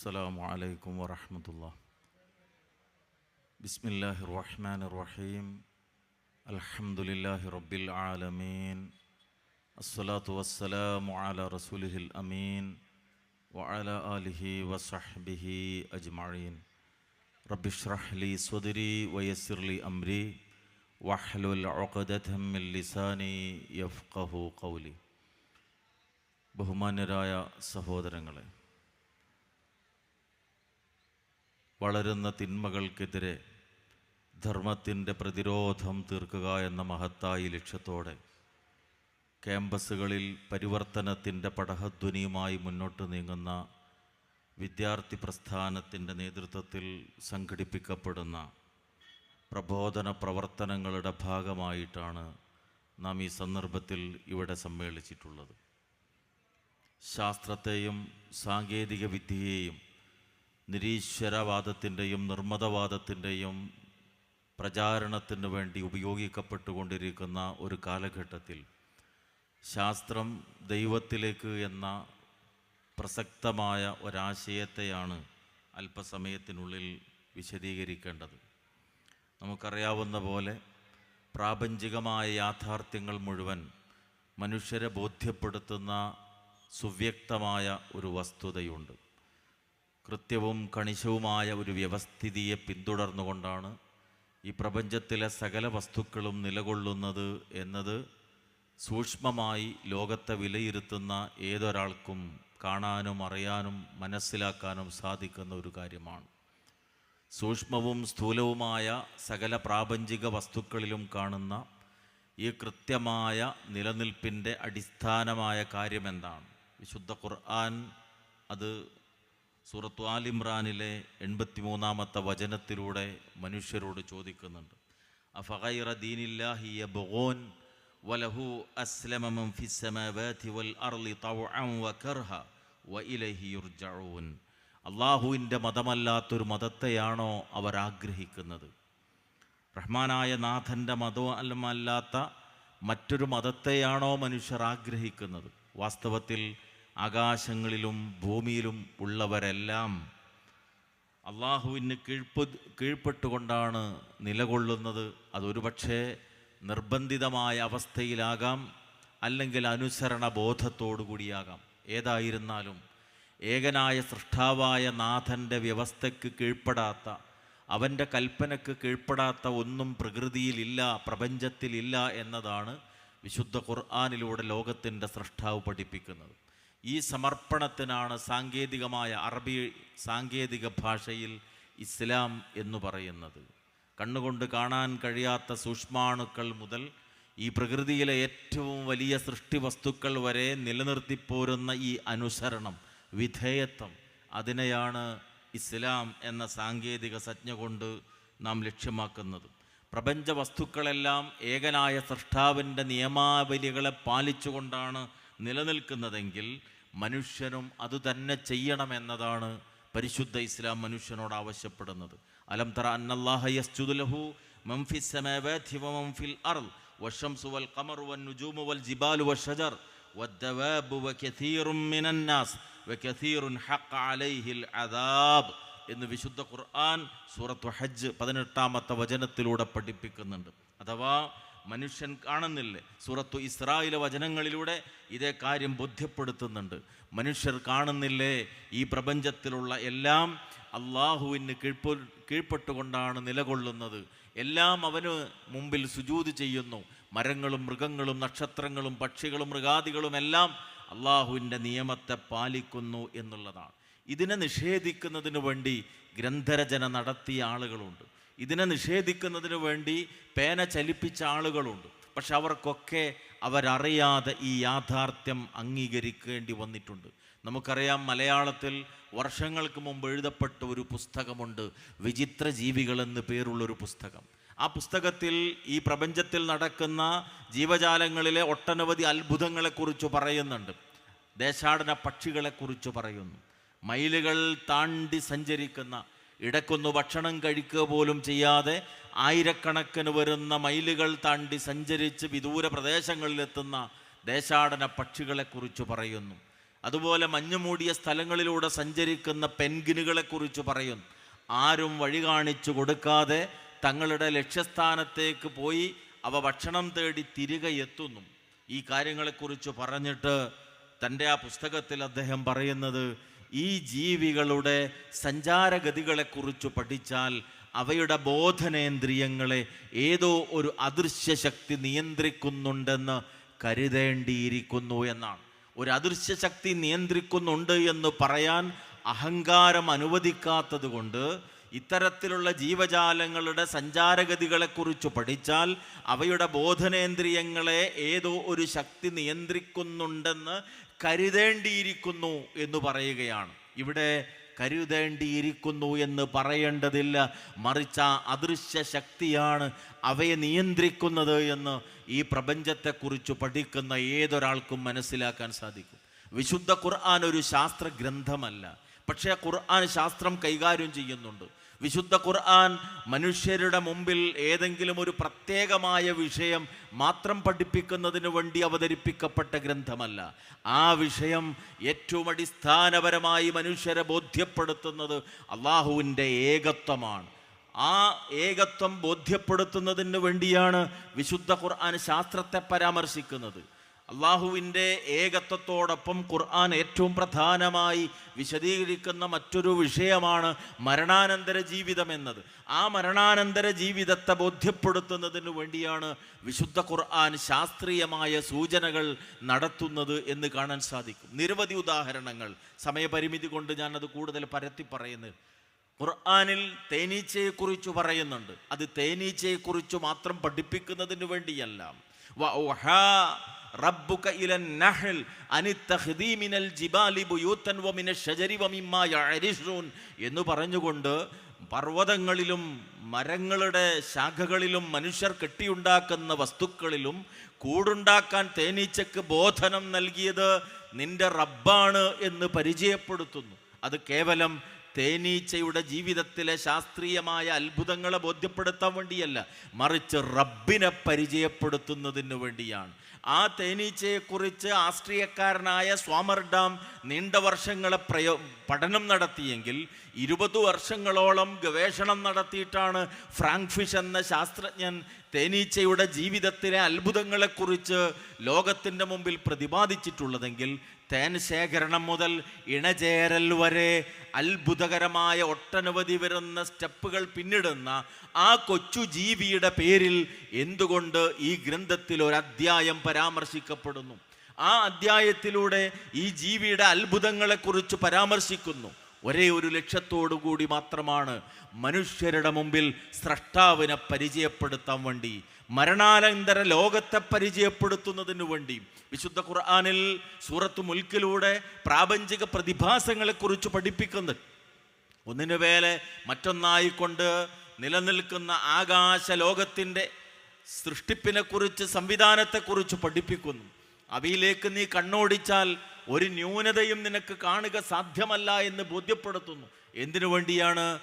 السلام عليكم ورحمة الله بسم الله الرحمن الرحيم الحمد لله رب العالمين الصلاة والسلام على رسوله الأمين وعلى آله وصحبه أجمعين رب اشرح لي صدري ويسر لي أمري واحلل عقدة من لساني يفقه قولي ബഹുമാന്യരായ സഹോദരങ്ങളെ വളരുന്ന തിന്മകൾക്കെതിരെ ധർമ്മത്തിന്റെ പ്രതിരോധം തീർക്കുക എന്ന മഹത്തായ ലക്ഷ്യത്തോടെ ക്യാമ്പസുകളിൽ പരിവർത്തനത്തിന്റെ പടഹധ്വനിയുമായി മുന്നോട്ട് നീങ്ങുന്ന വിദ്യാർത്ഥി പ്രസ്ഥാനത്തിന്റെ നേതൃത്വത്തിൽ സംഘടിപ്പിക്കപ്പെടുന്ന പ്രബോധന പ്രവർത്തനങ്ങളുടെ ഭാഗമായിട്ടാണ് നാം ഈ സന്ദർഭത്തിൽ ഇവിടെ സമ്മേളിച്ചിട്ടുള്ളത്. ശാസ്ത്രത്തെയും സാങ്കേതിക വിദ്യയെയും നിരീശ്വരവാദത്തിന്റെയും നിർമ്മതവാദത്തിന്റെയും പ്രചാരണത്തിന് വേണ്ടി ഉപയോഗിക്കപ്പെട്ടുകൊണ്ടിരിക്കുന്ന ഒരു കാലഘട്ടത്തിൽ ശാസ്ത്രം ദൈവത്തിലേക്ക് എന്ന പ്രസക്തമായ ഒരാശയത്തെയാണ് അല്പസമയത്തിനുള്ളിൽ വിശദീകരിക്കേണ്ടത്. നമുക്കറിയാവുന്ന പോലെ പ്രാപഞ്ചികമായ യാഥാർത്ഥ്യങ്ങൾ മുഴുവൻ മനുഷ്യരെ ബോധ്യപ്പെടുത്തുന്ന സുവ്യക്തമായ ഒരു വസ്തുതയുണ്ട്. കൃത്യവും കണിശവുമായ ഒരു വ്യവസ്ഥിതിയെ പിന്തുടർന്നുകൊണ്ടാണ് ഈ പ്രപഞ്ചത്തിലെ സകല വസ്തുക്കളും നിലകൊള്ളുന്നത് എന്നത് സൂക്ഷ്മമായി ലോകത്തെ വിലയിരുത്തുന്ന ഏതൊരാൾക്കും കാണാനും അറിയാനും മനസ്സിലാക്കാനും സാധിക്കുന്ന ഒരു കാര്യമാണ്. സൂക്ഷ്മവും സ്ഥൂലവുമായ സകല പ്രാപഞ്ചിക വസ്തുക്കളിലും കാണുന്ന ഈ കൃത്യമായ നിലനിൽപ്പിന്റെ അടിസ്ഥാനമായ കാര്യമെന്താണ്? വിശുദ്ധ ഖുർആൻ അത് സൂറത്തു ആൽ ഇമ്രാനിലെ എൺപത്തിമൂന്നാമത്തെ വചനത്തിലൂടെ മനുഷ്യരോട് ചോദിക്കുന്നുണ്ട്. വലഹു വൽ വകർഹ വഇലൈഹി അള്ളാഹുവിന്റെ മതമല്ലാത്തൊരു മതത്തെയാണോ അവർ ആഗ്രഹിക്കുന്നത്? റഹ്മാനായ നാഥന്റെ മതമല്ലാത്ത മറ്റൊരു മതത്തെയാണോ മനുഷ്യർ ആഗ്രഹിക്കുന്നത്? വാസ്തവത്തിൽ ആകാശങ്ങളിലും ഭൂമിയിലും ഉള്ളവരെല്ലാം അള്ളാഹുവിന് കീഴ്പ്പ് കീഴ്പ്പെട്ടുകൊണ്ടാണ് നിലകൊള്ളുന്നത്. അതൊരുപക്ഷെ നിർബന്ധിതമായ അവസ്ഥയിലാകാം അല്ലെങ്കിൽ അനുസരണ ബോധത്തോടു കൂടിയാകാം ഏതായിരുന്നാലും ഏകനായ സൃഷ്ടാവായ നാഥന്റെ വ്യവസ്ഥയ്ക്ക് കീഴ്പ്പെടാത്ത അവന്റെ കൽപ്പനയ്ക്ക് കീഴ്പ്പെടാത്ത ഒന്നും പ്രകൃതിയിലില്ല പ്രപഞ്ചത്തിലില്ല എന്നതാണ് വിശുദ്ധ ഖുർആാനിലൂടെ ലോകത്തിന്റെ സൃഷ്ടാവ് പഠിപ്പിക്കുന്നത്. ഈ സമർപ്പണത്തിനാണ് സാങ്കേതികമായ അറബി സാങ്കേതിക ഭാഷയിൽ ഇസ്ലാം എന്ന് പറയുന്നത്. കണ്ണുകൊണ്ട് കാണാൻ കഴിയാത്ത സൂക്ഷ്മാണുക്കൾ മുതൽ ഈ പ്രകൃതിയിലെ ഏറ്റവും വലിയ സൃഷ്ടി വസ്തുക്കൾ വരെ നിലനിർത്തിപ്പോരുന്ന ഈ അനുസരണം വിധേയത്വം അതിനെയാണ് ഇസ്ലാം എന്ന സാങ്കേതിക സജ്ഞ കൊണ്ട് നാം ലക്ഷ്യമാക്കുന്നത്. പ്രപഞ്ച വസ്തുക്കളെല്ലാം ഏകനായ സൃഷ്ടാവിന്റെ നിയമാവലികളെ പാലിച്ചുകൊണ്ടാണ് നിലനിൽക്കുന്നതെങ്കിൽ മനുഷ്യനും അതുതന്നെ ചെയ്യണമെന്നതാണ് പരിശുദ്ധ ഇസ്ലാം മനുഷ്യനോട് ആവശ്യപ്പെടുന്നത് അലം തറ അന്നല്ലാഹ യസ്ജുദുലഹു മംഫിസ് സമാവാതി വമംഫിൽ അർള് والشمس والقمر والنجوم والجبال والشجر والدواب وكثير من الناس وكثير حق عليه العذاب എന്ന് വിശുദ്ധ ഖുർആൻ സൂറത്തു ഹജ്ജ് പതിനെട്ടാമത്തെ വചനത്തിലൂടെ പഠിപ്പിക്കുന്നുണ്ട് അഥവാ മനുഷ്യൻ കാണുന്നില്ലേ? സൂറത്തു ഇസ്രായേൽ വചനങ്ങളിലൂടെ ഇതേ കാര്യം ബോധ്യപ്പെടുത്തുന്നുണ്ട്. മനുഷ്യർ കാണുന്നില്ലേ? ഈ പ്രപഞ്ചത്തിലുള്ള എല്ലാം അള്ളാഹുവിന് കീഴ്പ്പ കീഴ്പ്പെട്ടുകൊണ്ടാണ് നിലകൊള്ളുന്നത്. എല്ലാം അവന് മുമ്പിൽ സുജൂത് ചെയ്യുന്നു. മരങ്ങളും മൃഗങ്ങളും നക്ഷത്രങ്ങളും പക്ഷികളും മൃഗാദികളും എല്ലാം അള്ളാഹുവിന്റെ നിയമത്തെ പാലിക്കുന്നു എന്നുള്ളതാണ്. ഇതിനെ നിഷേധിക്കുന്നതിന് വേണ്ടി ഗ്രന്ഥരചന നടത്തിയ ആളുകളുണ്ട്. ഇതിനെ നിഷേധിക്കുന്നതിന് വേണ്ടി പേന ചലിപ്പിച്ച ആളുകളുണ്ട്. പക്ഷെ അവർക്കൊക്കെ അവരറിയാതെ ഈ യാഥാർത്ഥ്യം അംഗീകരിക്കേണ്ടി വന്നിട്ടുണ്ട്. നമുക്കറിയാം മലയാളത്തിൽ വർഷങ്ങൾക്ക് മുമ്പ് എഴുതപ്പെട്ട ഒരു പുസ്തകമുണ്ട് വിചിത്ര ജീവികൾ എന്ന് പേരുള്ളൊരു പുസ്തകം. ആ പുസ്തകത്തിൽ ഈ പ്രപഞ്ചത്തിൽ നടക്കുന്ന ജീവജാലങ്ങളിലെ ഒട്ടനവധി അത്ഭുതങ്ങളെക്കുറിച്ച് പറയുന്നുണ്ട്. ദേശാടന പക്ഷികളെക്കുറിച്ച് പറയുന്നു. മയിലുകൾ താണ്ടി സഞ്ചരിക്കുന്ന ഇടക്കൊന്ന് ഭക്ഷണം കഴിക്കുക പോലും ചെയ്യാതെ ആയിരക്കണക്കിന് വരുന്ന മൈലുകൾ താണ്ടി സഞ്ചരിച്ച് വിദൂര പ്രദേശങ്ങളിലെത്തുന്ന ദേശാടന പക്ഷികളെക്കുറിച്ച് പറയുന്നു. അതുപോലെ മഞ്ഞുമൂടിയ സ്ഥലങ്ങളിലൂടെ സഞ്ചരിക്കുന്ന പെൻഗിനുകളെ കുറിച്ച് പറയുന്നു. ആരും വഴി കാണിച്ചു കൊടുക്കാതെ തങ്ങളുടെ ലക്ഷ്യസ്ഥാനത്തേക്ക് പോയി അവ ഭക്ഷണം തേടി തിരികെ എത്തുന്നു. ഈ കാര്യങ്ങളെക്കുറിച്ച് പറഞ്ഞിട്ട് തന്റെ ആ പുസ്തകത്തിൽ അദ്ദേഹം പറയുന്നത് ഈ ജീവികളുടെ സഞ്ചാരഗതികളെക്കുറിച്ച് പഠിച്ചാൽ അവയുടെ ബോധനേന്ദ്രിയങ്ങളെ ഏതോ ഒരു അദൃശ്യ ശക്തി നിയന്ത്രിക്കുന്നുണ്ടെന്ന് കരുതേണ്ടിയിരിക്കുന്നു എന്നാണ്. ഒരു അദൃശ്യ ശക്തി നിയന്ത്രിക്കുന്നുണ്ട് എന്ന് പറയാൻ അഹങ്കാരം അനുവദിക്കാത്തത് കൊണ്ട് ഇത്തരത്തിലുള്ള ജീവജാലങ്ങളുടെ സഞ്ചാരഗതികളെക്കുറിച്ച് പഠിച്ചാൽ അവയുടെ ബോധനേന്ദ്രിയങ്ങളെ ഏതോ ഒരു ശക്തി നിയന്ത്രിക്കുന്നുണ്ടെന്ന് കരുതേണ്ടിയിരിക്കുന്നു എന്ന് പറയുകയാണ്. ഇവിടെ കരുതേണ്ടിയിരിക്കുന്നു എന്ന് പറയേണ്ടതില്ല. മറിച്ച അദൃശ്യ ശക്തിയാണ് അവയെ നിയന്ത്രിക്കുന്നത് എന്ന് ഈ പ്രപഞ്ചത്തെക്കുറിച്ച് പഠിക്കുന്ന ഏതൊരാൾക്കും മനസ്സിലാക്കാൻ സാധിക്കും. വിശുദ്ധ ഖുർആൻ ഒരു ശാസ്ത്ര ഗ്രന്ഥമല്ല പക്ഷേ ഖുർആൻ ശാസ്ത്രം കൈകാര്യം ചെയ്യുന്നുണ്ട്. വിശുദ്ധ ഖുർആൻ മനുഷ്യരുടെ മുമ്പിൽ ഏതെങ്കിലും ഒരു പ്രത്യേകമായ വിഷയം മാത്രം പഠിപ്പിക്കുന്നതിന് വേണ്ടി അവതരിപ്പിക്കപ്പെട്ട ഗ്രന്ഥമല്ല. ആ വിഷയം ഏറ്റവും അടിസ്ഥാനപരമായി മനുഷ്യരെ ബോധ്യപ്പെടുത്തുന്നത് അള്ളാഹുവിന്റെ ഏകത്വമാണ്. ആ ഏകത്വം ബോധ്യപ്പെടുത്തുന്നതിന് വേണ്ടിയാണ് വിശുദ്ധ ഖുർആൻ ശാസ്ത്രത്തെ പരാമർശിക്കുന്നത്. അള്ളാഹുവിന്റെ ഏകത്വത്തോടൊപ്പം ഖുർആൻ ഏറ്റവും പ്രധാനമായി വിശദീകരിക്കുന്ന മറ്റൊരു വിഷയമാണ് മരണാനന്തര ജീവിതം എന്നത്. ആ മരണാനന്തര ജീവിതത്തെ ബോധ്യപ്പെടുത്തുന്നതിന് വേണ്ടിയാണ് വിശുദ്ധ ഖുർആൻ ശാസ്ത്രീയമായ സൂചനകൾ നടത്തുന്നത് എന്ന് കാണാൻ സാധിക്കും. നിരവധി ഉദാഹരണങ്ങൾ. സമയപരിമിതി കൊണ്ട് ഞാനത് കൂടുതൽ പരത്തി പറയുന്നത്. ഖുർആാനിൽ തേനീച്ചയെക്കുറിച്ച് പറയുന്നുണ്ട്. അത് തേനീച്ചയെക്കുറിച്ച് മാത്രം പഠിപ്പിക്കുന്നതിന് വേണ്ടിയല്ല. റബ്ബുക ഇലൻ നഹൽ അനിത്തഹ്ദീമിനൽ ജിബാലി ബുയൂത്തൻ വമിന ഷജരി വമിമ്മാ എന്ന് പറഞ്ഞുകൊണ്ട് പർവതങ്ങളിലും മരങ്ങളുടെ ശാഖകളിലും മനുഷ്യർ കെട്ടിയുണ്ടാക്കുന്ന വസ്തുക്കളിലും കൂടുണ്ടാക്കാൻ തേനീച്ചക്ക് ബോധനം നൽകിയത് നിന്റെ റബ്ബാണ് എന്ന് പരിചയപ്പെടുത്തുന്നു. അത് കേവലം തേനീച്ചയുടെ ജീവിതത്തിലെ ശാസ്ത്രീയമായ അത്ഭുതങ്ങളെ ബോധ്യപ്പെടുത്താൻ വേണ്ടിയല്ല മറിച്ച് റബ്ബിനെ പരിചയപ്പെടുത്തുന്നതിന് വേണ്ടിയാണ്. ആ തേനീച്ചയെക്കുറിച്ച് ആസ്ട്രിയക്കാരനായ സ്വാമർഡാം നീണ്ട വർഷങ്ങളെ പ്രയോ പഠനം നടത്തിയെങ്കിൽ ഇരുപത് വർഷങ്ങളോളം ഗവേഷണം നടത്തിയിട്ടാണ് ഫ്രാങ്ക് ഫിഷ് എന്ന ശാസ്ത്രജ്ഞൻ തേനീച്ചയുടെ ജീവിതത്തിലെ അത്ഭുതങ്ങളെക്കുറിച്ച് ലോകത്തിന്റെ മുമ്പിൽ പ്രതിപാദിച്ചിട്ടുള്ളതെങ്കിൽ തേൻ ശേഖരണം മുതൽ ഇണചേരൽ വരെ അത്ഭുതകരമായ ഒട്ടനവധി വരുന്ന സ്റ്റെപ്പുകൾ പിന്നിടുന്ന ആ കൊച്ചു ജീവിയുടെ പേരിൽ എന്തുകൊണ്ട് ഈ ഗ്രന്ഥത്തിൽ ഒരു അധ്യായം പരാമർശിക്കപ്പെടുന്നു? ആ അധ്യായത്തിലൂടെ ഈ ജീവിയുടെ അത്ഭുതങ്ങളെക്കുറിച്ച് പരാമർശിക്കുന്നു. ഒരേ ഒരു ലക്ഷ്യത്തോടു കൂടി മാത്രമാണ് മനുഷ്യരുടെ മുമ്പിൽ സ്രഷ്ടാവിനെ പരിചയപ്പെടുത്താൻ വേണ്ടി മരണാനന്തര ലോകത്തെ പരിചയപ്പെടുത്തുന്നതിനു വേണ്ടി. വിശുദ്ധ ഖുർആാനിൽ സൂറത്ത് മുൽക്കിലൂടെ പ്രാപഞ്ചിക പ്രതിഭാസങ്ങളെക്കുറിച്ച് പഠിപ്പിക്കുന്നത് ഒന്നിനു വേലെ മറ്റൊന്നായിക്കൊണ്ട് നിലനിൽക്കുന്ന ആകാശ ലോകത്തിന്റെ സൃഷ്ടിപ്പിനെക്കുറിച്ച് സംവിധാനത്തെക്കുറിച്ച് പഠിപ്പിക്കുന്നു. അവയിലേക്ക് നീ കണ്ണോടിച്ചാൽ ഒരു ന്യൂനതയും നിനക്ക് കാണുക സാധ്യമല്ല എന്ന് ബോധ്യപ്പെടുത്തുന്നു. എന്തിനു വേണ്ടിയാണ്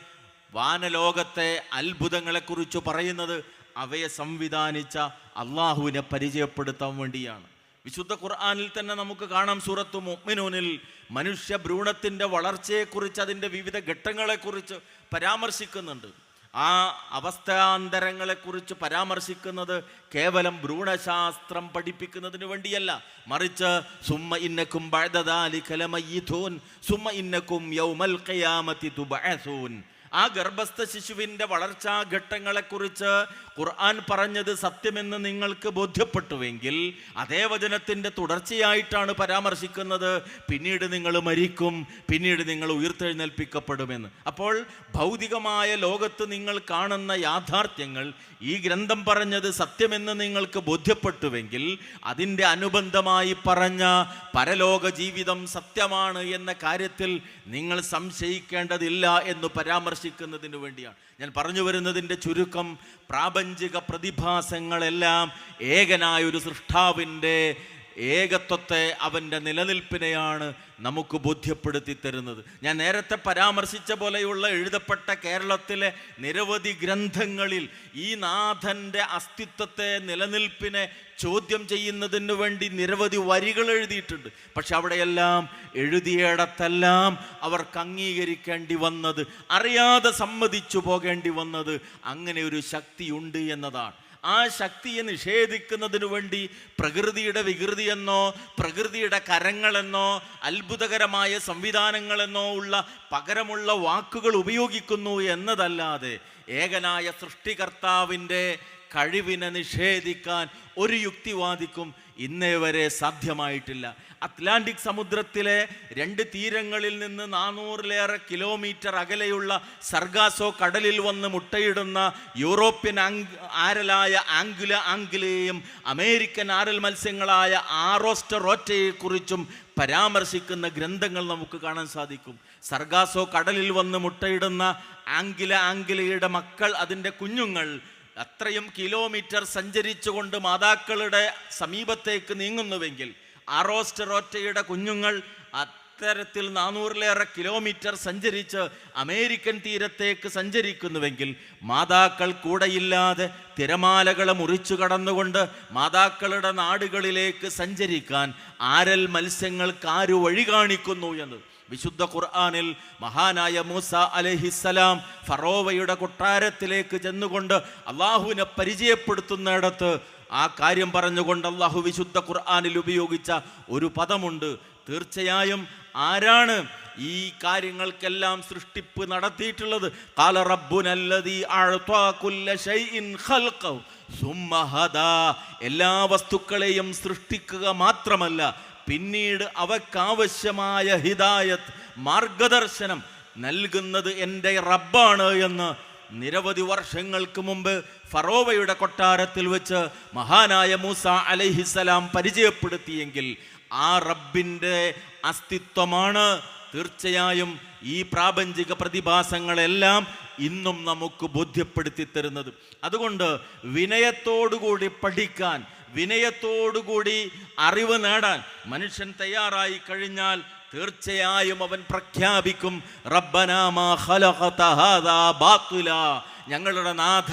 വാനലോകത്തെ അത്ഭുതങ്ങളെക്കുറിച്ച് പറയുന്നത്? അവയെ സംവിധാനിച്ച അള്ളാഹുവിനെ പരിചയപ്പെടുത്താൻ വേണ്ടിയാണ്. വിശുദ്ധ ഖുർആാനിൽ തന്നെ നമുക്ക് കാണാം സൂറത്ത് മുഅ്മിനൂനിൽ മനുഷ്യ ഭ്രൂണത്തിന്റെ വളർച്ചയെക്കുറിച്ച് അതിന്റെ വിവിധ ഘട്ടങ്ങളെക്കുറിച്ച് പരാമർശിക്കുന്നുണ്ട്. ആ അവസ്ഥാന്തരങ്ങളെക്കുറിച്ച് പരാമർശിക്കുന്നത് കേവലം ഭ്രൂണശാസ്ത്രം പഠിപ്പിക്കുന്നതിന് വേണ്ടിയല്ല. മറിച്ച് സുമ്മ ഇന്നക്കും ബഅദദാലികലമയ്യിഥൂൻ സുമ്മ ഇന്നക്കും യൗമൽ കയാമത്തി തുബഅസൂൻ. ആ ഗർഭസ്ഥ ശിശുവിന്റെ വളർച്ചാ ഘട്ടങ്ങളെക്കുറിച്ച് ഖുർആൻ പറഞ്ഞത് സത്യമെന്ന് നിങ്ങൾക്ക് ബോധ്യപ്പെട്ടുവെങ്കിൽ അതേ വചനത്തിന്റെ തുടർച്ചയായിട്ടാണ് പരാമർശിക്കുന്നത്. പിന്നീട് നിങ്ങൾ മരിക്കും പിന്നീട് നിങ്ങൾ ഉയർത്തെഴുന്നേൽപ്പിക്കപ്പെടുമെന്ന്. അപ്പോൾ ഭൗതികമായ ലോകത്ത് നിങ്ങൾ കാണുന്ന യാഥാർത്ഥ്യങ്ങൾ ഈ ഗ്രന്ഥം പറഞ്ഞത് സത്യമെന്ന് നിങ്ങൾക്ക് ബോധ്യപ്പെട്ടുവെങ്കിൽ അതിന്റെ അനുബന്ധമായി പറഞ്ഞ പരലോക ജീവിതം സത്യമാണ് എന്ന കാര്യത്തിൽ നിങ്ങൾ സംശയിക്കേണ്ടതില്ല എന്ന് പരാമർശിക്കുന്നതിന് വേണ്ടിയാണ്. ഞാൻ പറഞ്ഞു വരുന്നതിന്റെ ചുരുക്കം പ്രാപഞ്ചിക പ്രതിഭാസങ്ങളെല്ലാം ഏകനായ ഒരു സൃഷ്ടാവിന്റെ ഏകത്വത്തെ അവന്റെ നിലനിൽപ്പിനെയാണ് നമുക്ക് ബോധ്യപ്പെടുത്തി തരുന്നത്. ഞാൻ നേരത്തെ പരാമർശിച്ച പോലെയുള്ള എഴുതപ്പെട്ട കേരളത്തിലെ നിരവധി ഗ്രന്ഥങ്ങളിൽ ഈ നാഥന്റെ അസ്തിത്വത്തെ നിലനിൽപ്പിനെ ചോദ്യം ചെയ്യുന്നതിന് വേണ്ടി നിരവധി വരികൾ എഴുതിയിട്ടുണ്ട്. പക്ഷെ അവിടെയെല്ലാം എഴുതിയിടത്തെല്ലാം അവർക്ക് അംഗീകരിക്കേണ്ടി വന്നത് അറിയാതെ സമ്മതിച്ചു പോകേണ്ടി വന്നത് അങ്ങനെ ഒരു ശക്തിയുണ്ട് എന്നതാണ്. ആ ശക്തിയെ നിഷേധിക്കുന്നതിനു വേണ്ടി പ്രകൃതിയുടെ വികൃതിയെന്നോ പ്രകൃതിയുടെ കരങ്ങളെന്നോ അത്ഭുതകരമായ സംവിധാനങ്ങളെന്നോ ഉള്ള പകരമുള്ള വാക്കുകൾ ഉപയോഗിക്കുന്നു എന്നതല്ലാതെ ഏകനായ സൃഷ്ടികർത്താവിന്റെ കഴിവിനെ നിഷേധിക്കാൻ ഒരു യുക്തിവാദിക്കും ഇന്നേ വരെ സാധ്യമായിട്ടില്ല. അറ്റ്ലാന്റിക് സമുദ്രത്തിലെ രണ്ട് തീരങ്ങളിൽ നിന്ന് നാനൂറിലേറെ കിലോമീറ്റർ അകലെയുള്ള സർഗാസോ കടലിൽ വന്ന് മുട്ടയിടുന്ന യൂറോപ്യൻ ആരലായ ആംഗുല ആംഗുലയെയും അമേരിക്കൻ ആരൽ മത്സ്യങ്ങളായ ആറോസ്റ്ററോറ്റയെക്കുറിച്ചും പരാമർശിക്കുന്ന ഗ്രന്ഥങ്ങൾ നമുക്ക് കാണാൻ സാധിക്കും. സർഗാസോ കടലിൽ വന്ന് മുട്ടയിടുന്ന ആംഗില ആംഗിലയുടെ മക്കൾ അതിന്റെ കുഞ്ഞുങ്ങൾ അത്രയും കിലോമീറ്റർ സഞ്ചരിച്ചുകൊണ്ട് മാതാക്കളുടെ സമീപത്തേക്ക് നീങ്ങുന്നുവെങ്കിൽ ആറോസ്റ്ററോറ്റയുടെ കുഞ്ഞുങ്ങൾ അത്തരത്തിൽ നാനൂറിലേറെ കിലോമീറ്റർ സഞ്ചരിച്ച് അമേരിക്കൻ തീരത്തേക്ക് സഞ്ചരിക്കുന്നുവെങ്കിൽ മാതാക്കൾ കൂടെയില്ലാതെ തിരമാലകളെ മുറിച്ചു കടന്നുകൊണ്ട് മാതാക്കളുടെ നാടുകളിലേക്ക് സഞ്ചരിക്കാൻ ആരൽ മത്സ്യങ്ങൾക്ക് ആര് വഴി കാണിക്കുന്നു എന്ന്? വിശുദ്ധ ഖുർആാനിൽ മഹാനായ മൂസ അലഹിസലാം ഫറോവയുടെ കൊട്ടാരത്തിലേക്ക് ചെന്നുകൊണ്ട് അള്ളാഹുവിനെ പരിചയപ്പെടുത്തുന്നിടത്ത് ആ കാര്യം പറഞ്ഞുകൊണ്ട് അള്ളാഹു വിശുദ്ധ ഖുർആാനിൽ ഉപയോഗിച്ച ഒരു പദമുണ്ട്. തീർച്ചയായും ആരാണ് ഈ കാര്യങ്ങൾക്കെല്ലാം സൃഷ്ടിപ്പ് നടത്തിയിട്ടുള്ളത്? കാല ഹദാ. എല്ലാ വസ്തുക്കളെയും സൃഷ്ടിക്കുക മാത്രമല്ല പിന്നീട് അവക്കാവശ്യമായ ഹിദായത്ത് മാർഗദർശനം നൽകുന്നത് എന്റെ റബ്ബാണ് എന്ന് നിരവധി വർഷങ്ങൾക്ക് മുമ്പ് ഫറോവയുടെ കൊട്ടാരത്തിൽ വെച്ച് മഹാനായ മൂസ അലൈഹിസലാം പരിചയപ്പെടുത്തിയെങ്കിൽ ആ റബ്ബിന്റെ അസ്തിത്വമാണ്. തീർച്ചയായും ഈ പ്രാപഞ്ചിക പ്രതിഭാസങ്ങളെല്ലാം ഇന്നും നമുക്ക് ബോധ്യപ്പെടുത്തി തരുന്നത്. അതുകൊണ്ട് വിനയത്തോടുകൂടി പഠിക്കാൻ വിനയത്തോടുകൂടി അറിവ് നേടാൻ മനുഷ്യൻ തയ്യാറായി കഴിഞ്ഞാൽ തീർച്ചയായും അവൻ പ്രഖ്യാപിക്കും ഞങ്ങളുടെ നാഥ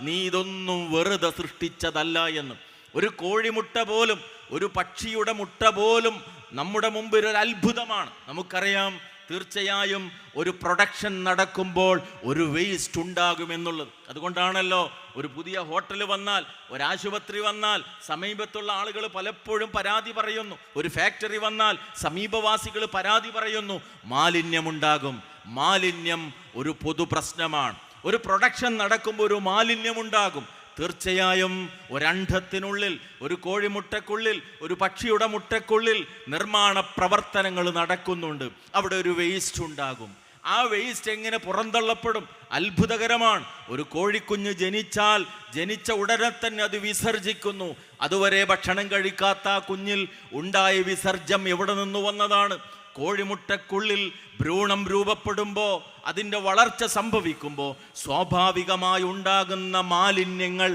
നീ ഇതൊന്നും വെറുതെ സൃഷ്ടിച്ചതല്ല എന്ന്. ഒരു കോഴിമുട്ട പോലും ഒരു പക്ഷിയുടെ മുട്ട പോലും നമ്മുടെ മുമ്പിൽ ഒരു അത്ഭുതമാണ്. നമുക്കറിയാം തീർച്ചയായും ഒരു പ്രൊഡക്ഷൻ നടക്കുമ്പോൾ ഒരു വേസ്റ്റ് ഉണ്ടാകുമെന്നുള്ളത്. അതുകൊണ്ടാണല്ലോ ഒരു പുതിയ ഹോട്ടൽ വന്നാൽ ഒരു ആശുപത്രി വന്നാൽ സമീപത്തുള്ള ആളുകൾ പലപ്പോഴും പരാതി പറയുന്നു. ഒരു ഫാക്ടറി വന്നാൽ സമീപവാസികൾ പരാതി പറയുന്നു മാലിന്യമുണ്ടാകും. മാലിന്യം ഒരു പൊതു പ്രശ്നമാണ് ഒരു പ്രൊഡക്ഷൻ നടക്കുമ്പോൾ ഒരു മാലിന്യമുണ്ടാകും. തീർച്ചയായും ഒരണ്ടത്തിനുള്ളിൽ ഒരു കോഴിമുട്ടക്കുള്ളിൽ ഒരു പക്ഷിയുടെ മുട്ടക്കുള്ളിൽ നിർമ്മാണ പ്രവർത്തനങ്ങൾ നടക്കുന്നുണ്ട്. അവിടെ ഒരു വേസ്റ്റ് ഉണ്ടാകും. ആ വേസ്റ്റ് എങ്ങനെ പുറന്തള്ളപ്പെടും? അത്ഭുതകരമാണ്. ഒരു കോഴിക്കുഞ്ഞ് ജനിച്ചാൽ ജനിച്ച ഉടനെ തന്നെ അത് വിസർജിക്കുന്നു. അതുവരെ ഭക്ഷണം കഴിക്കാത്ത ആ കുഞ്ഞിൽ ഉണ്ടായ വിസർജ്യം എവിടെ നിന്ന് വന്നതാണ്? കോഴിമുട്ടക്കുള്ളിൽ ഭ്രൂണം രൂപപ്പെടുമ്പോൾ അതിന്റെ വളർച്ച സംഭവിക്കുമ്പോൾ സ്വാഭാവികമായി ഉണ്ടാകുന്ന മാലിന്യങ്ങൾ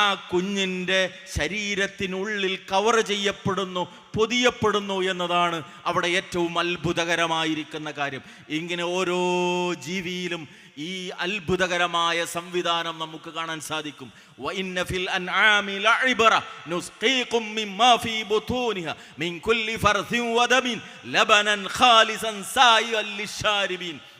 ആ കുഞ്ഞിന്റെ ശരീരത്തിനുള്ളിൽ കവർ ചെയ്യപ്പെടുന്നു പൊതിയപ്പെടുന്നു എന്നതാണ് അവിടെ ഏറ്റവും അത്ഭുതകരമായിരിക്കുന്ന കാര്യം. ഇങ്ങനെ ഓരോ ജീവിയിലും ഈ അത്ഭുതകരമായ സംവിധാനം നമുക്ക് കാണാൻ സാധിക്കും.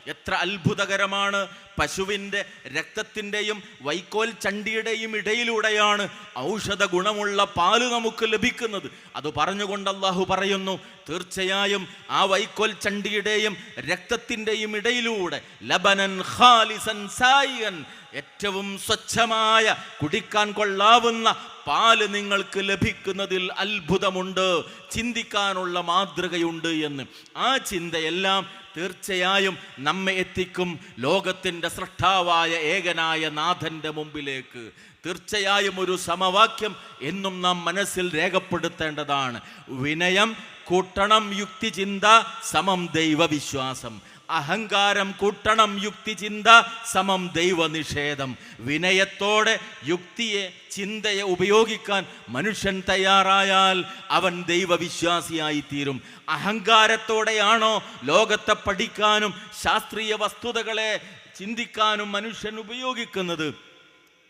എത്ര അത്ഭുതകരമാണ് പശുവിന്റെ രക്തത്തിന്റെയും വൈക്കോൽ ചണ്ടിയുടെയും ഇടയിലൂടെയാണ് ഔഷധ ഗുണമുള്ള പാൽ നമുക്ക് ലഭിക്കുന്നത്. അത് പറഞ്ഞുകൊണ്ട് അള്ളാഹു പറയുന്നു തീർച്ചയായും ആ വൈക്കോൽ ചണ്ടിയുടെയും രക്തത്തിന്റെയും ഇടയിലൂടെ ലബനൻ ഖാലിസൻ സായികൻ ഏറ്റവും സ്വച്ഛമായ കുടിക്കാൻ കൊള്ളാവുന്ന പാൽ നിങ്ങൾക്ക് ലഭിക്കുന്നതിൽ അത്ഭുതമുണ്ട് ചിന്തിക്കാനുള്ള മാതൃകയുണ്ട് എന്ന്. ആ ചിന്തയെല്ലാം തീർച്ചയായും നമ്മെ എത്തിക്കും ലോകത്തിന്റെ സൃഷ്ടാവായ ഏകനായ നാഥന്റെ മുമ്പിലേക്ക് തീർച്ചയായും ഒരു സമവാക്യം എന്നും നാം മനസ്സിൽ രേഖപ്പെടുത്തേണ്ടതാണ്. വിനയം കൂട്ടണം യുക്തിചിന്ത സമം ദൈവവിശ്വാസം. അഹങ്കാരം കൂട്ടണം യുക്തിചിന്ത സമം ദൈവനിഷേധം. വിനയത്തോടെ യുക്തിയെ ചിന്തയെ ഉപയോഗിക്കാൻ മനുഷ്യൻ തയ്യാറായാൽ അവൻ ദൈവവിശ്വാസിയായി തീരും അഹങ്കാരത്തോടെയാണോ ലോകത്തെ പഠിക്കാനും ശാസ്ത്രീയ വസ്തുതകളെ ചിന്തിക്കാനും മനുഷ്യൻ ഉപയോഗിക്കുന്നത്.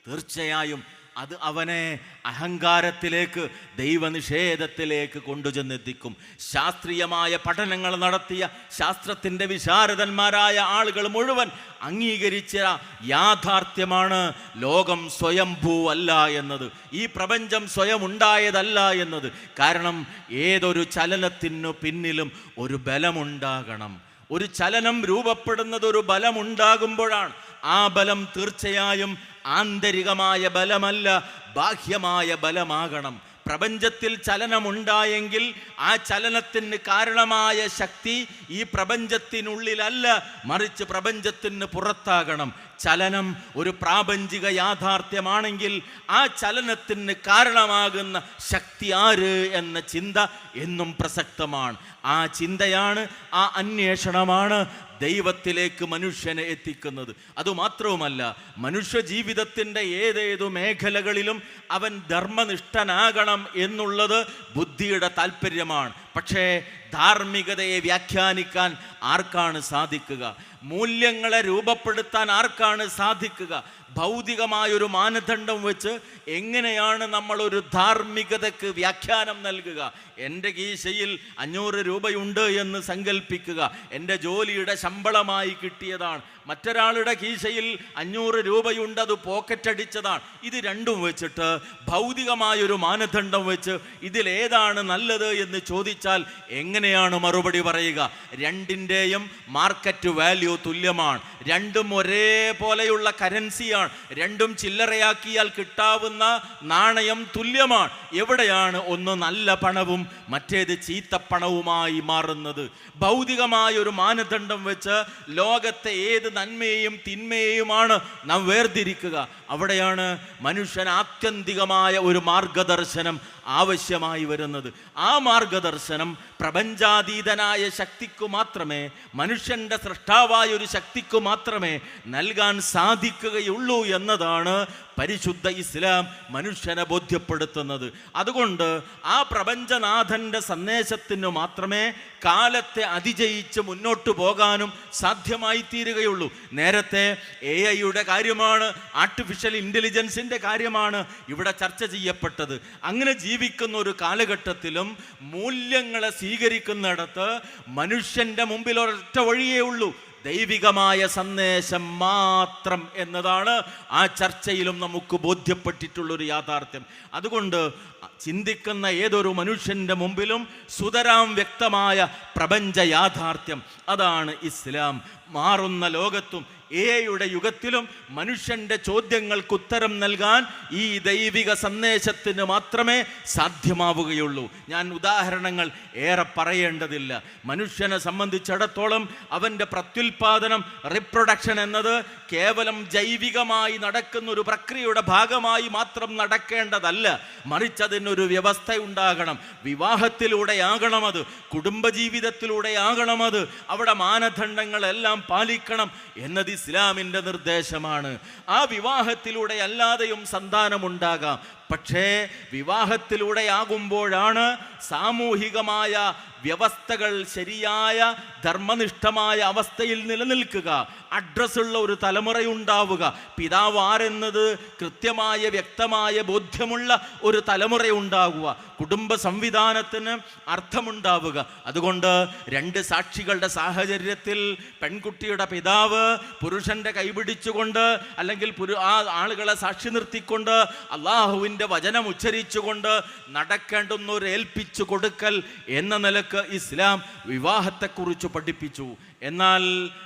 തീർച്ചയായും അത് അവനെ അഹങ്കാരത്തിലേക്ക് ദൈവനിഷേധത്തിലേക്ക് കൊണ്ടുചെന്നെത്തിക്കും. ശാസ്ത്രീയമായ പഠനങ്ങൾ നടത്തിയ ശാസ്ത്രത്തിന്റെ വിശാരദന്മാരായ ആളുകൾ മുഴുവൻ അംഗീകരിച്ച യാഥാർത്ഥ്യമാണ് ലോകം സ്വയംഭൂ അല്ല എന്നത്. ഈ പ്രപഞ്ചം സ്വയം ഉണ്ടായതല്ല എന്നത്. കാരണം ഏതൊരു ചലനത്തിനു പിന്നിലും ഒരു ബലമുണ്ടാകണം. ഒരു ചലനം രൂപപ്പെടുന്നത് ഒരു ബലമുണ്ടാകുമ്പോഴാണ്. ആ ബലം തീർച്ചയായും ആന്തരികമായ ബലമല്ല ബാഹ്യമായ ബലമാകണം. പ്രപഞ്ചത്തിൽ ചലനമുണ്ടായെങ്കിൽ ആ ചലനത്തിന് കാരണമായ ശക്തി ഈ പ്രപഞ്ചത്തിനുള്ളിലല്ല. മറിച്ച് പ്രപഞ്ചത്തിന് പുറത്താകണം. ചലനം ഒരു പ്രാപഞ്ചിക യാഥാർത്ഥ്യമാണെങ്കിൽ ആ ചലനത്തിന് കാരണമാകുന്ന ശക്തി ആര് എന്ന ചിന്ത എന്നും പ്രസക്തമാണ്. ആ ചിന്തയാണ് ആ അന്വേഷണമാണ് ദൈവത്തിലേക്ക് മനുഷ്യനെ എത്തിക്കുന്നത്. അതുമാത്രവുമല്ല മനുഷ്യ ജീവിതത്തിന്റെ ഏതേതു മേഖലകളിലും അവൻ ധർമ്മനിഷ്ഠനാകണം എന്നുള്ളത് ബുദ്ധിയുടെ താല്പര്യമാണ് പക്ഷേ ധാർമ്മികതയെ വ്യാഖ്യാനിക്കാൻ ആർക്കാണ് സാധിക്കുക? മൂല്യങ്ങളെ രൂപപ്പെടുത്താൻ ആർക്കാണ് സാധിക്കുക? ഭൗതികമായൊരു മാനദണ്ഡം വെച്ച് എങ്ങനെയാണ് നമ്മൾ ഒരു ധാർമ്മികതയ്ക്ക് വ്യാഖ്യാനം നൽകുക? എന്റെ കീശയിൽ അഞ്ഞൂറ് രൂപയുണ്ട് എന്ന് സങ്കല്പിക്കുക എന്റെ ജോലിയുടെ ശമ്പളമായി കിട്ടിയതാണ്. മറ്റൊരാളുടെ കീശയിൽ അഞ്ഞൂറ് രൂപയുണ്ട് അത് പോക്കറ്റ് അടിച്ചതാണ്. ഇത് രണ്ടും വെച്ചിട്ട് ഭൗതികമായൊരു മാനദണ്ഡം വെച്ച് ഇതിലേതാണ് നല്ലത് എന്ന് ചോദിച്ചാൽ എങ്ങനെയാണ് മറുപടി പറയുക? രണ്ടിന്റെയും മാർക്കറ്റ് വാല്യൂ തുല്യമാണ്. രണ്ടും ഒരേപോലെയുള്ള കറൻസിയാണ് രണ്ടും ചില്ലറയാക്കിയാൽ കിട്ടാവുന്ന നാണയം തുല്യമാണ്. എവിടെയാണ് ഒന്ന് നല്ല പണവും മറ്റേത് ചീത്തപ്പണവുമായി മാറുന്നത്? ഭൗതികമായ ഒരു മാനദണ്ഡം വെച്ച് ലോകത്തെ ഏത് നന്മയെയും തിന്മയെയുമാണ് നാം വേർതിരിക്കുക. അവിടെയാണ് മനുഷ്യൻ ആത്യന്തികമായ ഒരു മാർഗദർശനം ആവശ്യമായി വരുന്നത്. ആ മാർഗദർശനം പ്രപഞ്ചാതീതനായ ശക്തിക്കു മാത്രമേ മനുഷ്യന്റെ സൃഷ്ടാവായ ഒരു ശക്തിക്കു മാത്രമേ നൽകാൻ സാധിക്കുകയുള്ളൂ എന്നതാണ് പരിശുദ്ധ ഇസ്ലാം മനുഷ്യനെ ബോധ്യപ്പെടുത്തുന്നത്. അതുകൊണ്ട് ആ പ്രപഞ്ചനാഥന്റെ സന്ദേശത്തിന് മാത്രമേ കാലത്തെ അതിജയിച്ച് മുന്നോട്ട് പോകാനും സാധ്യമായി തീരുകയുള്ളൂ നേരത്തെ എ ഐയുടെ കാര്യമാണ് ആർട്ടിഫിഷ്യൽ ഇന്റലിജൻസിന്റെ കാര്യമാണ് ഇവിടെ ചർച്ച ചെയ്യപ്പെട്ടത്. അങ്ങനെ ജീവിക്കുന്ന ഒരു കാലഘട്ടത്തിലും മൂല്യങ്ങളെ സ്വീകരിക്കുന്നിടത്ത് മനുഷ്യന്റെ മുമ്പിൽ ഒരൊറ്റ വഴിയേ ഉള്ളൂ. ദൈവികമായ സന്ദേശം മാത്രം എന്നതാണ് ആ ചർച്ചയിലും നമുക്ക് ബോധ്യപ്പെട്ടിട്ടുള്ളൊരു യാഥാർത്ഥ്യം. അതുകൊണ്ട് ചിന്തിക്കുന്ന ഏതൊരു മനുഷ്യന്റെ മുമ്പിലും സുതരാം വ്യക്തമായ പ്രപഞ്ച യാഥാർത്ഥ്യം. അതാണ് ഇസ്ലാം. മാറുന്ന ലോകത്തും എയുടെ യുഗത്തിലും മനുഷ്യന്റെ ചോദ്യങ്ങൾക്ക് ഉത്തരം നൽകാൻ ഈ ദൈവിക സന്ദേശത്തിന് മാത്രമേ സാധ്യമാവുകയുള്ളൂ. ഞാൻ ഉദാഹരണങ്ങൾ ഏറെ പറയേണ്ടതില്ല. മനുഷ്യനെ സംബന്ധിച്ചിടത്തോളം അവന്റെ പ്രത്യുൽപാദനം റിപ്രൊഡക്ഷൻ എന്നത് കേവലം ജൈവികമായി നടക്കുന്ന ഒരു പ്രക്രിയയുടെ ഭാഗമായി മാത്രം നടക്കേണ്ടതല്ല. മറിച്ച് അതിനൊരു വ്യവസ്ഥ ഉണ്ടാകണം വിവാഹത്തിലൂടെയാകണം അത്. കുടുംബജീവിതത്തിലൂടെയാകണം അത്. അവിടെ മാനദണ്ഡങ്ങളെല്ലാം പാലിക്കണം. എന്നത് ഇസ്ലാമിന്റെ നിർദ്ദേശമാണ്. ആ വിവാഹത്തിലൂടെ അല്ലാതെയും സന്താനമുണ്ടാകാം. പക്ഷേ വിവാഹത്തിലൂടെയാകുമ്പോഴാണ് സാമൂഹികമായ വ്യവസ്ഥകൾ ശരിയായ ധർമ്മനിഷ്ഠമായ അവസ്ഥയിൽ നിലനിൽക്കുക. അഡ്രസ്സുള്ള ഒരു തലമുറയുണ്ടാവുക. പിതാവ് ആരെന്നത് കൃത്യമായ വ്യക്തമായ ബോധ്യമുള്ള ഒരു തലമുറയുണ്ടാവുക കുടുംബ സംവിധാനത്തിന് അർത്ഥമുണ്ടാവുക. അതുകൊണ്ട് രണ്ട് സാക്ഷികളുടെ സാഹചര്യത്തിൽ പെൺകുട്ടിയുടെ പിതാവ് പുരുഷന്റെ കൈപിടിച്ചുകൊണ്ട് അല്ലെങ്കിൽ പുരു ആ ആളുകളെ സാക്ഷി നിർത്തിക്കൊണ്ട് അള്ളാഹുവിന്റെ വചനം ഉച്ചരിച്ചുകൊണ്ട് നടക്കേണ്ടുന്ന ഏൽപ്പിച്ചു കൊടുക്കൽ എന്ന നിലയ്ക്ക് ഇസ്ലാം വിവാഹത്തെക്കുറിച്ച് പഠിപ്പിച്ചു. എന്നാൽ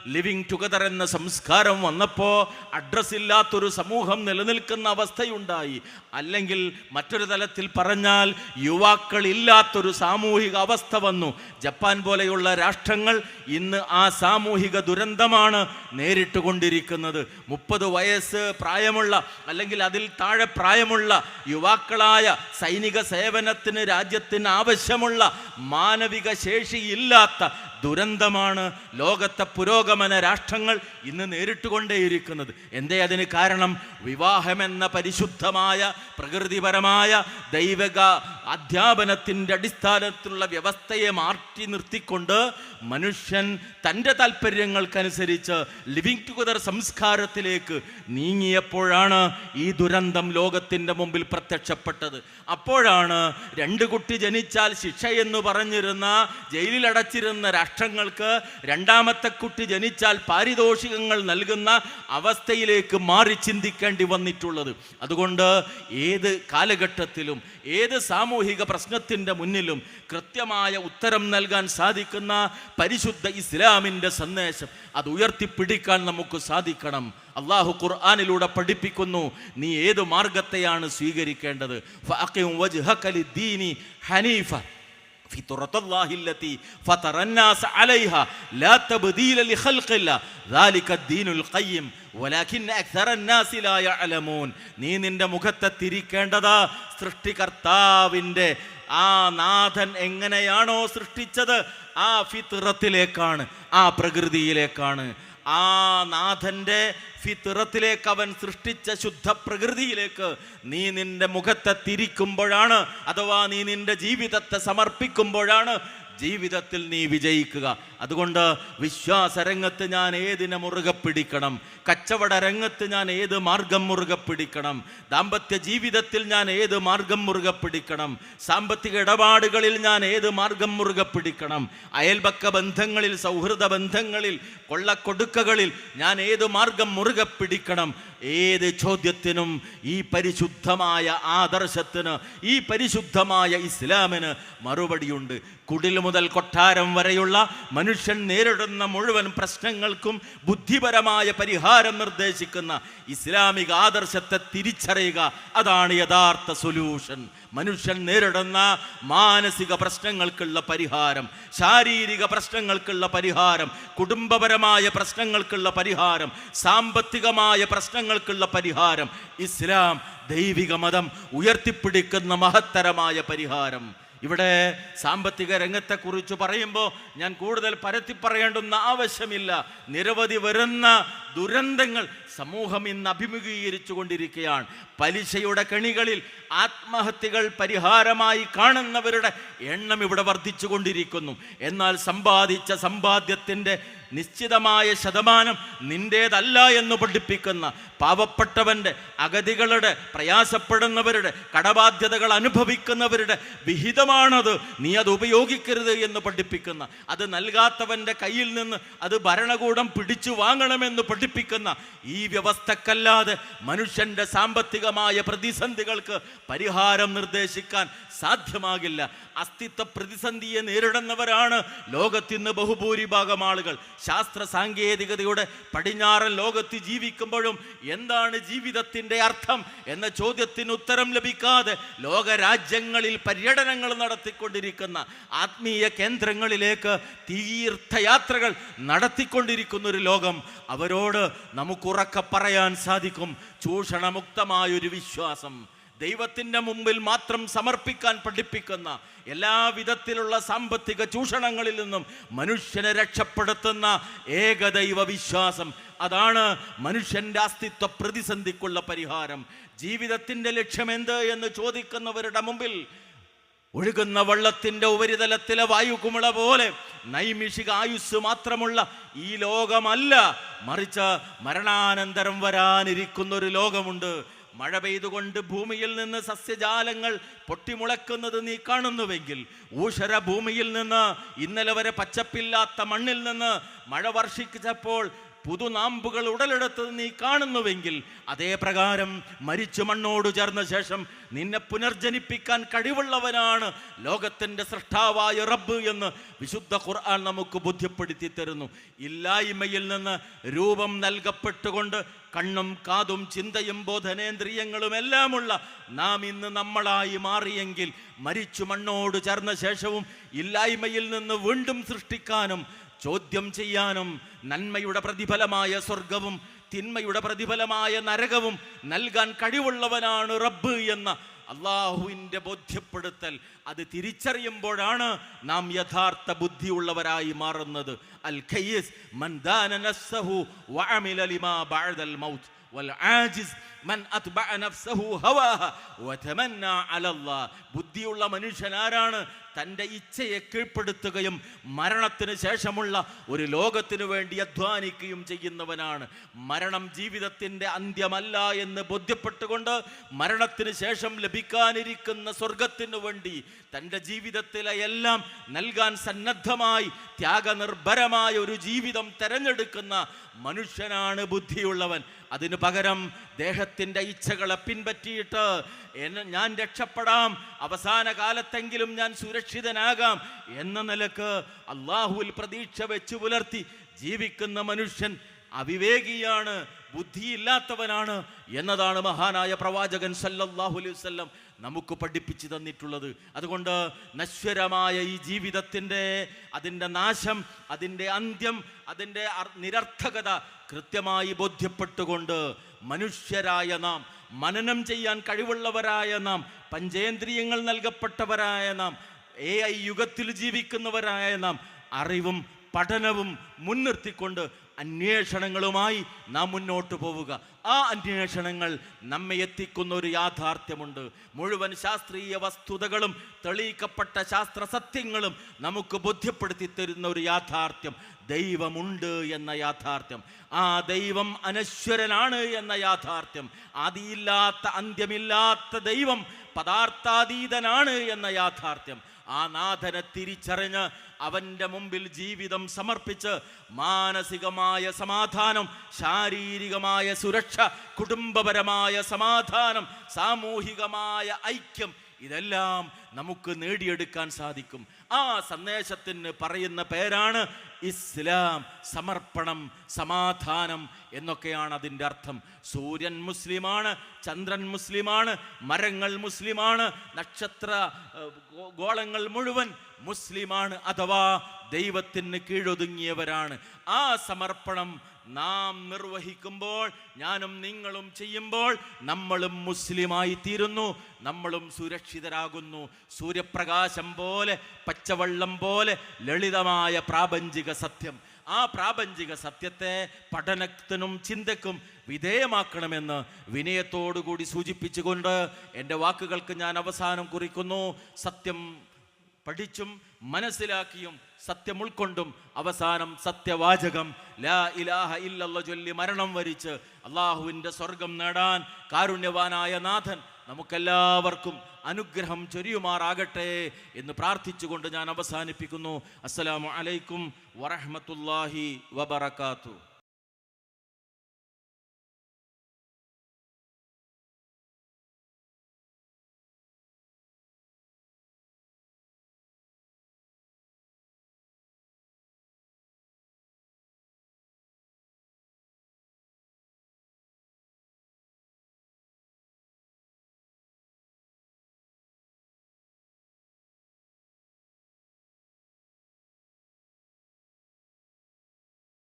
ലിവിങ് ടുഗദർ എന്ന സംസ്കാരം വന്നപ്പോൾ അഡ്രസ് ഇല്ലാത്തൊരു സമൂഹം നിലനിൽക്കുന്ന അവസ്ഥയുണ്ടായി. അല്ലെങ്കിൽ മറ്റൊരു തലത്തിൽ പറഞ്ഞാൽ യുവാക്കൾ ഇല്ലാത്തൊരു സാമൂഹിക അവസ്ഥ വന്നു. ജപ്പാൻ പോലെയുള്ള രാഷ്ട്രങ്ങൾ ഇന്ന് ആ സാമൂഹിക ദുരന്തമാണ് നേരിട്ടുകൊണ്ടിരിക്കുന്നത് മുപ്പത് വയസ്സ് പ്രായമുള്ള അല്ലെങ്കിൽ അതിൽ താഴെ പ്രായമുള്ള യുവാക്കളായ സൈനിക സേവനത്തിന് രാജ്യത്തിന് ആവശ്യമുള്ള മാനവിക ശേഷിയില്ലാത്ത ദുരന്തമാണ് ലോകത്തെ പുരോഗമന രാഷ്ട്രങ്ങൾ ഇന്ന് നേരിട്ടുകൊണ്ടേയിരിക്കുന്നത്. എന്തേ അതിന് കാരണം? വിവാഹമെന്ന പരിശുദ്ധമായ പ്രകൃതിപരമായ ദൈവക അധ്യാപനത്തിന്റെ അടിസ്ഥാനത്തിലുള്ള വ്യവസ്ഥയെ മാറ്റി നിർത്തിക്കൊണ്ട് മനുഷ്യൻ തന്റെ താല്പര്യങ്ങൾക്കനുസരിച്ച് ലിവിങ് ടുഗദർ സംസ്കാരത്തിലേക്ക് നീങ്ങിയപ്പോഴാണ് ഈ ദുരന്തം ലോകത്തിന്റെ മുമ്പിൽ പ്രത്യക്ഷപ്പെട്ടത്. അപ്പോഴാണ് രണ്ട് കുട്ടി ജനിച്ചാൽ ശിക്ഷയെന്ന് പറഞ്ഞിരുന്ന ജയിലിൽ അടച്ചിരുന്ന രാഷ്ട്രങ്ങൾക്ക് രണ്ടാമത്തെ കുട്ടി ജനിച്ചാൽ പാരിതോഷികങ്ങൾ നൽകുന്ന അവസ്ഥയിലേക്ക് മാറി ചിന്തിക്കേണ്ടി വന്നിട്ടുള്ളത്. അതുകൊണ്ട് ഏത് കാലഘട്ടത്തിലും ഏത് സാമൂഹിക പ്രശ്നത്തിന്റെ മുന്നിലും കൃത്യമായ ഉത്തരം നൽകാൻ സാധിക്കുന്ന പരിശുദ്ധ ഇസ്ലാമിന്റെ സന്ദേശം അത് ഉയർത്തിപ്പിടിക്കാൻ നമുക്ക് സാധിക്കണം. അള്ളാഹു ഖുർആാനിലൂടെ പഠിപ്പിക്കുന്നു നീ ഏത് മാർഗത്തെയാണ് സ്വീകരിക്കേണ്ടത്? ഹനീഫ. فطرة الله التي فطر الناس عليها لا تبديل لخلق الله ذلك الدين القيم ولكن أكثر الناس لا يعلمون നീ നിന്റെ മുഖത്തെ തിരിക്കേണ്ടത് സൃഷ്ടികർത്താവിൻ്റെ ആ നാഥൻ എങ്ങനെയാണോ സൃഷ്ടിച്ചത് ആ ഫിത്തിറത്തിലേക്കാണ് ആ പ്രകൃതിയിലേക്കാണ് ആ നാഥന്റെ ഫിത്തിറത്തിലേക്ക് അവൻ സൃഷ്ടിച്ച ശുദ്ധ പ്രകൃതിയിലേക്ക് നീ നിന്റെ മുഖത്തെ തിരിക്കുമ്പോഴാണ് അഥവാ നീ നിന്റെ ജീവിതത്തെ സമർപ്പിക്കുമ്പോഴാണ് ജീവിതത്തിൽ നീ വിജയിക്കുക. അതുകൊണ്ട് വിശ്വാസരംഗത്ത് ഞാൻ ഏതിനെ മുറുകെ പിടിക്കണം? കച്ചവട രംഗത്ത് ഞാൻ ഏത് മാർഗം മുറുകെ പിടിക്കണം? ദാമ്പത്യ ജീവിതത്തിൽ ഞാൻ ഏത് മാർഗം മുറുകെ പിടിക്കണം? സാമ്പത്തിക ഇടപാടുകളിൽ ഞാൻ ഏത് മാർഗം മുറുകെ പിടിക്കണം? അയൽപക്ക ബന്ധങ്ങളിൽ സൗഹൃദ ബന്ധങ്ങളിൽ കൊള്ളക്കൊടുക്കകളിൽ ഞാൻ ഏത് മാർഗം മുറുകെ പിടിക്കണം? ഏത് ചോദ്യത്തിനും ഈ പരിശുദ്ധമായ ആദർശത്തിന് ഈ പരിശുദ്ധമായ ഇസ്ലാമിന് മറുപടിയുണ്ട്. കുടിൽ മുതൽ കൊട്ടാരം വരെയുള്ള മനുഷ്യൻ നേരിടുന്ന മുഴുവൻ പ്രശ്നങ്ങൾക്കും ബുദ്ധിപരമായ പരിഹാരം നിർദ്ദേശിക്കുന്ന ഇസ്ലാമിക ആദർശത്തെ തിരിച്ചറിയുക. അതാണ് യഥാർത്ഥ സൊല്യൂഷൻ മനുഷ്യൻ നേരിടുന്ന മാനസിക പ്രശ്നങ്ങൾക്കുള്ള പരിഹാരം ശാരീരിക പ്രശ്നങ്ങൾക്കുള്ള പരിഹാരം കുടുംബപരമായ പ്രശ്നങ്ങൾക്കുള്ള പരിഹാരം സാമ്പത്തികമായ പ്രശ്നങ്ങൾക്കുള്ള പരിഹാരം ഇസ്ലാം ദൈവിക മതം ഉയർത്തിപ്പിടിക്കുന്ന മഹത്തരമായ പരിഹാരം. ഇവിടെ സാമ്പത്തിക രംഗത്തെക്കുറിച്ച് പറയുമ്പോൾ ഞാൻ കൂടുതൽ പരത്തി പറയേണ്ടുന്ന ആവശ്യമില്ല. നിരവധി വരുന്ന ദുരന്തങ്ങൾ സമൂഹം ഇന്ന് അഭിമുഖീകരിച്ചു കൊണ്ടിരിക്കുകയാണ്. പലിശയുടെ കെണികളിൽ ആത്മഹത്യകൾ പരിഹാരമായി കാണുന്നവരുടെ എണ്ണം ഇവിടെ വർദ്ധിച്ചു കൊണ്ടിരിക്കുന്നു. എന്നാൽ സമ്പാദിച്ച സമ്പാദ്യത്തിന്റെ നിശ്ചിതമായ ശതമാനം നിന്റേതല്ല എന്ന് പഠിപ്പിക്കുന്ന പാവപ്പെട്ടവന്റെ അഗതികളുടെ പ്രയാസപ്പെടുന്നവരുടെ കടബാധ്യതകൾ അനുഭവിക്കുന്നവരുടെ വിഹിതമാണത്. നീ അത് ഉപയോഗിക്കരുത് എന്ന് പഠിപ്പിക്കുന്ന അത് നൽകാത്തവന്റെ കയ്യിൽ നിന്ന് അത് ഭരണകൂടം പിടിച്ചു വാങ്ങണമെന്ന് പഠിപ്പിക്കുന്ന ഈ വ്യവസ്ഥക്കല്ലാതെ മനുഷ്യന്റെ സാമ്പത്തികമായ പ്രതിസന്ധികൾക്ക് പരിഹാരം നിർദ്ദേശിക്കാൻ സാധ്യമാകില്ല. അസ്തിത്വ പ്രതിസന്ധിയെ നേരിടുന്നവരാണ് ലോകത്തിന്ന് ബഹുഭൂരിഭാഗം ആളുകൾ. ശാസ്ത്ര സാങ്കേതികതയുടെ പടിഞ്ഞാറൻ ലോകത്ത് ജീവിക്കുമ്പോഴും എന്താണ് ജീവിതത്തിന്റെ അർത്ഥം എന്ന ചോദ്യത്തിന് ഉത്തരം ലഭിക്കാതെ ലോകരാജ്യങ്ങളിൽ പര്യടനങ്ങൾ നടത്തിക്കൊണ്ടിരിക്കുന്ന ആത്മീയ കേന്ദ്രങ്ങളിലേക്ക് തീർത്ഥയാത്രകൾ നടത്തിക്കൊണ്ടിരിക്കുന്ന ഒരു ലോകം അവരോട് നമുക്കുറക്കെ പറയാൻ സാധിക്കും ചൂഷണമുക്തമായൊരു വിശ്വാസം. ദൈവത്തിന്റെ മുമ്പിൽ മാത്രം സമർപ്പിക്കാൻ പഠിപ്പിക്കുന്ന എല്ലാവിധത്തിലുള്ള സാമ്പത്തിക ചൂഷണങ്ങളിൽ നിന്നും മനുഷ്യനെ രക്ഷപ്പെടുത്തുന്ന ഏകദൈവ വിശ്വാസം. അതാണ് മനുഷ്യന്റെ അസ്തിത്വ പ്രതിസന്ധിക്കുള്ള പരിഹാരം. ജീവിതത്തിന്റെ ലക്ഷ്യമെന്ത് എന്ന് ചോദിക്കുന്നവരുടെ മുമ്പിൽ ഒഴുകുന്ന വെള്ളത്തിന്റെ ഉപരിതലത്തിലെ വായുകുമിള പോലെ നൈമിഷിക ആയുസ് മാത്രമുള്ള ഈ ലോകമല്ല. മറിച്ച് മരണാനന്തരം വരാനിരിക്കുന്ന ഒരു ലോകമുണ്ട്. മഴ പെയ്തുകൊണ്ട് ഭൂമിയിൽ നിന്ന് സസ്യജാലങ്ങൾ പൊട്ടിമുളക്കുന്നത് നീ കാണുന്നുവെങ്കിൽ ഊഷര ഭൂമിയിൽ നിന്ന് ഇന്നലെ വരെ പച്ചപ്പില്ലാത്ത മണ്ണിൽ നിന്ന് മഴ വർഷിച്ചപ്പോൾ പുതുനാമ്പുകൾ ഉടലെടുത്തത് നീ കാണുന്നുവെങ്കിൽ അതേ പ്രകാരം മരിച്ചു മണ്ണോട് ചേർന്ന ശേഷം നിന്നെ പുനർജനിപ്പിക്കാൻ കഴിവുള്ളവനാണ് ലോകത്തിന്റെ സൃഷ്ടാവായ റബ്ബ് എന്ന് വിശുദ്ധ ഖുർആൻ നമുക്ക് ബോധ്യപ്പെടുത്തി തരുന്നു. ഇല്ലായ്മയിൽ നിന്ന് രൂപം നൽകപ്പെട്ടുകൊണ്ട് കണ്ണും കാതും ചിന്തയും ബോധനേന്ദ്രിയങ്ങളും എല്ലാമുള്ള നാം ഇന്ന് നമ്മളായി മാറിയെങ്കിൽ മരിച്ചു മണ്ണോട് ചേർന്ന ശേഷവും ഇല്ലായ്മയിൽ നിന്ന് വീണ്ടും സൃഷ്ടിക്കാനും ചോദ്യം ചെയ്യാനും നന്മയുടെ പ്രതിഫലമായ സ്വർഗവും തിന്മയുടെ പ്രതിഫലമായ നരകവും നൽകാൻ കഴിവുള്ളവനാണ് റബ്ബ് എന്ന അള്ളാഹുവിന്റെ ബോധ്യപ്പെടുത്തൽ. അത് തിരിച്ചറിയുമ്പോഴാണ് നാം യഥാർത്ഥ ബുദ്ധിയുള്ളവരായി മാറുന്നത്. അൽ ഖയ്യസ് മൻ ദാന നഫ്സഹു വഅമില ലിമാ ബഅദൽ മൗത്ത്. ബുദ്ധിയുള്ള മനുഷ്യൻ ആരാണ് തന്റെ ഇച്ഛയെ കീഴ്പ്പെടുത്തുകയും മരണത്തിന് ശേഷമുള്ള ഒരു ലോകത്തിനു വേണ്ടി അധ്വാനിക്കുകയും ചെയ്യുന്നവനാണ്. മരണം ജീവിതത്തിന്റെ അന്ത്യമല്ല എന്ന് ബോധ്യപ്പെട്ടുകൊണ്ട് മരണത്തിന് ശേഷം ലഭിക്കാനിരിക്കുന്ന സ്വർഗത്തിന് വേണ്ടി തന്റെ ജീവിതത്തിലെ എല്ലാം നൽകാൻ സന്നദ്ധമായി ത്യാഗനിർഭരമായ ഒരു ജീവിതം തെരഞ്ഞെടുക്കുന്ന മനുഷ്യനാണ് ബുദ്ധിയുള്ളവൻ. അതിനു പകരം ദേഹത്തിന്റെ ഇച്ഛകളെ പിൻപറ്റിയിട്ട് ഞാൻ രക്ഷപ്പെടാം അവസാന കാലത്തെങ്കിലും ഞാൻ സുരക്ഷിതനാകാം എന്ന നിലയ്ക്ക് അള്ളാഹുവിൽ പ്രതീക്ഷ വെച്ചു പുലർത്തി ജീവിക്കുന്ന മനുഷ്യൻ അവിവേകിയാണ് ബുദ്ധിയില്ലാത്തവനാണ് എന്നതാണ് മഹാനായ പ്രവാചകൻ സല്ലല്ലാഹു അലൈഹി വസല്ലം നമുക്ക് പഠിപ്പിച്ചു തന്നിട്ടുള്ളത്. അതുകൊണ്ട് നശ്വരമായ ഈ ജീവിതത്തിന്റെ അതിന്റെ നാശം അതിന്റെ അന്ത്യം അതിന്റെ നിരർത്ഥകത കൃത്യമായി ബോധ്യപ്പെട്ടുകൊണ്ട് മനുഷ്യരായ നാം മനനം ചെയ്യാൻ കഴിവുള്ളവരായ നാം പഞ്ചേന്ദ്രിയങ്ങൾ നൽകപ്പെട്ടവരായ നാം എ ഐ യുഗത്തിൽ ജീവിക്കുന്നവരായ നാം അറിവും പഠനവും മുൻനിർത്തിക്കൊണ്ട് അന്വേഷണങ്ങളുമായി നാം മുന്നോട്ട് പോവുക. ആ അന്വേഷണങ്ങൾ നമ്മെ എത്തിക്കുന്ന ഒരു യാഥാർത്ഥ്യമുണ്ട്. മുഴുവൻ ശാസ്ത്രീയ വസ്തുതകളും തെളിയിക്കപ്പെട്ട ശാസ്ത്ര സത്യങ്ങളും നമുക്ക് ബോധ്യപ്പെടുത്തി തരുന്ന ഒരു യാഥാർത്ഥ്യം. ദൈവമുണ്ട് എന്ന യാഥാർത്ഥ്യം. ആ ദൈവം അനശ്വരനാണ് എന്ന യാഥാർത്ഥ്യം. ആദിയില്ലാത്ത അന്ത്യമില്ലാത്ത ദൈവം പദാർത്ഥാതീതനാണ് എന്ന യാഥാർത്ഥ്യം. ആ നാഥനെ തിരിച്ചറിഞ്ഞ് അവന്റെ മുമ്പിൽ ജീവിതം സമർപ്പിച്ച് മാനസികമായ സമാധാനം ശാരീരികമായ സുരക്ഷ കുടുംബപരമായ സമാധാനം സാമൂഹികമായ ഐക്യം ഇതെല്ലാം നമുക്ക് നേടിയെടുക്കാൻ സാധിക്കും. ആ സന്ദേശത്തിന് പറയുന്ന പേരാണ് ഇസ്ലാം സമർപ്പണം സമാധാനം എന്നൊക്കെയാണ് അതിന്റെ അർത്ഥം. സൂര്യൻ മുസ്ലിമാണ് ചന്ദ്രൻ മുസ്ലിമാണ് മരങ്ങൾ മുസ്ലിമാണ് നക്ഷത്ര ഗോളങ്ങൾ മുഴുവൻ മുസ്ലിമാണ് അഥവാ ദൈവത്തിന് കീഴൊതുങ്ങിയവരാണ്. ആ സമർപ്പണം നാം നിർവഹിക്കുമ്പോൾ ഞാനും നിങ്ങളും ചെയ്യുമ്പോൾ നമ്മളും മുസ്ലിമായി തീരുന്നു നമ്മളും സുരക്ഷിതരാകുന്നു. സൂര്യപ്രകാശം പോലെ പച്ചവെള്ളം പോലെ ലളിതമായ പ്രാപഞ്ചിക സത്യം. ആ പ്രാപഞ്ചിക സത്യത്തെ പഠനത്തിനും ചിന്തക്കും വിധേയമാക്കണമെന്ന് വിനയത്തോടുകൂടി സൂചിപ്പിച്ചുകൊണ്ട് എന്റെ വാക്കുകൾക്ക് ഞാൻ അവസാനം കുറിക്കുന്നു. സത്യം പഠിച്ചും മനസ്സിലാക്കിയും സത്യം ഉൾക്കൊണ്ടും അവസാനം സത്യവാചകം ലാ ഇലാഹ ഇല്ലല്ല ചൊല്ലി മരണം വരിച്ച് അള്ളാഹുവിന്റെ സ്വർഗം നേടാൻ കാരുണ്യവാനായ നാഥൻ നമുക്കെല്ലാവർക്കും അനുഗ്രഹം ചൊരിയുമാറാകട്ടെ എന്ന് പ്രാർത്ഥിച്ചുകൊണ്ട് ഞാൻ അവസാനിപ്പിക്കുന്നു. അസ്സലാമു അലൈക്കും വറഹ്മത്തുള്ളാഹി വബറകാതുഹു